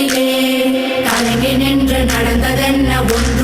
வெளியிலே கலங்கி நின்று நடந்ததென்ன ஒன்று?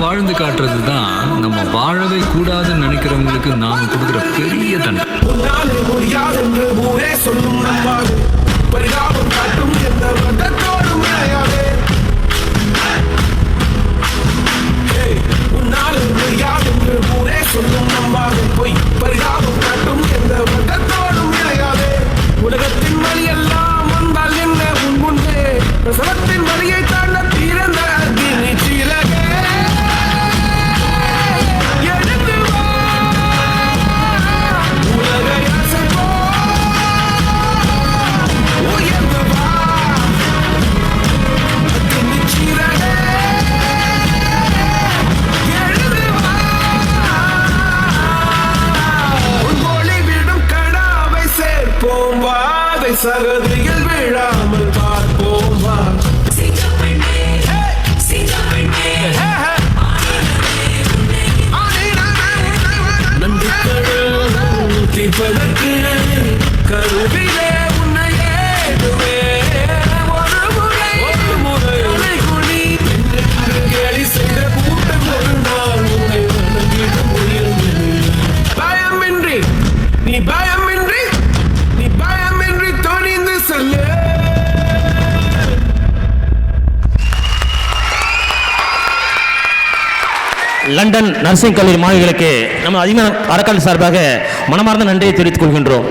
வாழ்ந்து காட்டுறது தான் நம்ம வாழவே கூடாதுன்னு நினைக்கிறவங்களுக்கு நாம கொடுக்குற பெரிய தண்டனை. சொல்லும் நம்பாது பொய் பரிதாபம் லண்டன் நர்சிங் கல்லூரி மாணவிகளுக்கு நம்ம அதிகமான அறக்கால் சார்பாக மனமார்ந்த நன்றியை தெரிவித்துக் கொள்கின்றோம்.